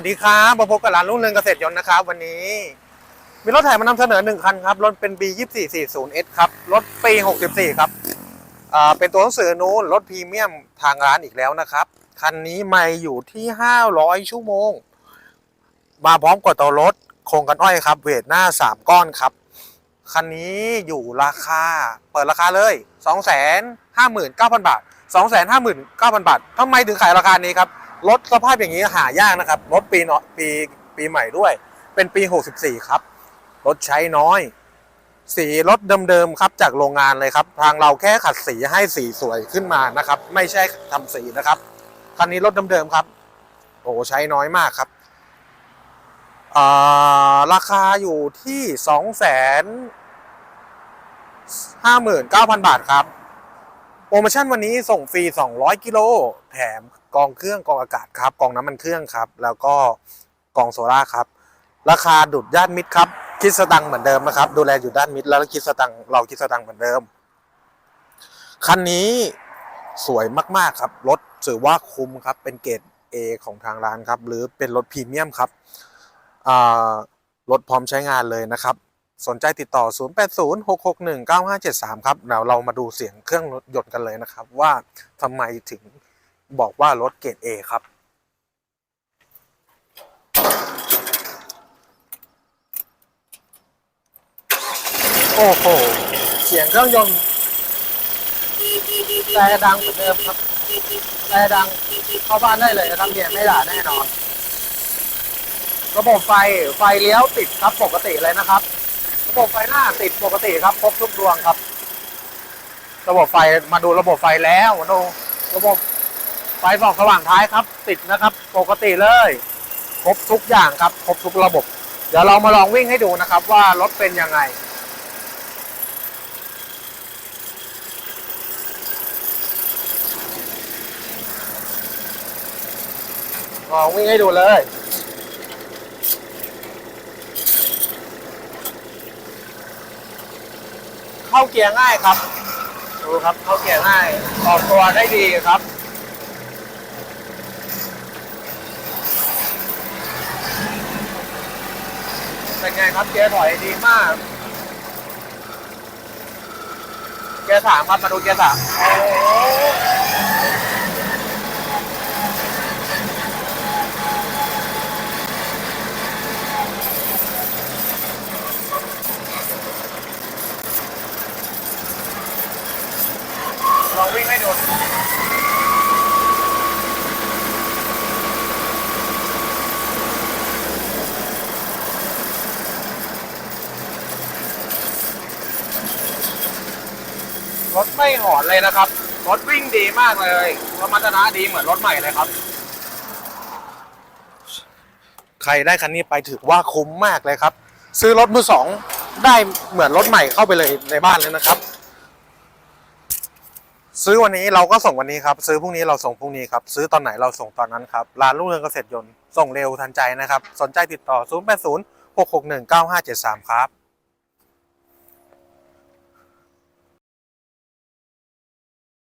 วัสดีครับมาพบกับร้านรุ่งเรืองเกษตรยนต์นะครับวันนี้ มีรถไถมานำเสนอหนึ่งคันครับ รถเป็น B 2 4 4 0 S ครับ รถปี64 ครับอ่าเป็นตัวหนังสือนู้นรถพรีเมียมทางร้านอีกแล้วนะครับ คันนี้ไม่อยู่ที่ 500 ชั่วโมง มาพร้อมกับตัวรถโครงกันอ้อยครับ เวทหน้า 3 ก้อนครับ คันนี้อยู่ราคา เปิดราคาเลย 259,000 บาท 259,000 บาททำไมถึงขายราคานี้ครับ รถสภาพอย่างนี้หายากนะครับ รถปีเนาะปีปีใหม่ด้วย เป็นปี 64 ครับ รถใช้น้อย สีรถเดิมๆครับจากโรงงานเลยครับ ทางเราแค่ขัดสีให้สีสวยขึ้นมานะครับ ไม่ใช่ทำสีนะครับคันนี้รถเดิมๆครับ โอ้ใช้น้อยมากครับาราคาอยู่ที่สองแสนห้าหมื่นเก้าพันบาทครับ โปรโมชั่นวันนี้ส่งฟรี200กิโลแถม กองเครื่องกองอากาศครับ กองน้ำมันเครื่องครับ แล้วก็กองโซล่าครับ ราคาดุดย่านมิตรครับคิดสตังค์เหมือนเดิมนะครับ ดูแลอยู่ด้านมิตรแล้วคิดสตังค์เราคิดสตังค์เหมือนเดิม คันนี้สวยมากๆครับ รถถือว่าคุ้มครับ เป็นเกรด A ของทางร้านครับ หรือเป็นรถพรีเมียมครับรถพร้อมใช้งานเลยนะครับ สนใจติดต่อ 0806619573 ครับเดี๋ยวเรามาดูเสียงเครื่องรถยนต์กันเลยนะครับ ว่าทำไมถึง บอกว่ารถเกรด A ครับ โอ้โห เสียงเครื่องยนต์แต่ดังเหมือนเดิมครับแต่ดังเข้าบ้านได้เลยนะครับเนี่ยไม่ด่าแน่นอน ระบบไฟไฟเลี้ยวติดครับปกติเลยนะครับ ระบบไฟหน้าติดปกติครับครบทุกดวงครับ ระบบไฟมาดูระบบไฟแล้วดูระบบ ไฟส่องสว่างท้ายครับ ติดนะครับ ปกติเลย ครบทุกอย่างครับ ครบทุกระบบ เดี๋ยวเรามาลองวิ่งให้ดูนะครับ ว่ารถเป็นยังไงลองวิ่งให้ดูเลย เข้าเกียร์ง่ายครับ ดูครับ เข้าเกียร์ง่าย ออกตัวได้ดีครับ เป็นไงครับเกียร์ถอยดีมาก เกียร์สามครับมาดูเกียร์สามลองวิ่งให้ดู รถไม่หอนเลยนะครับ รถวิ่งดีมากเลยสมรรถนะดีเหมือนรถใหม่เลยครับ ใครได้คันนี้ไปถือว่าคุ้มมากเลยครับ ซื้อรถมือสองได้เหมือนรถใหม่เข้าไปเลยในบ้านเลยนะครับ ซื้อวันนี้เราก็ส่งวันนี้ครับ ซื้อพรุ่งนี้เราส่งพรุ่งนี้ครับ ซื้อตอนไหนเราส่งตอนนั้นครับ ร้านลูกเรืองเกษตรยนต์ส่งเร็วทันใจนะครับ สนใจติดต่อ 0 8 0 6 6 1 9 5 7 3 ครับ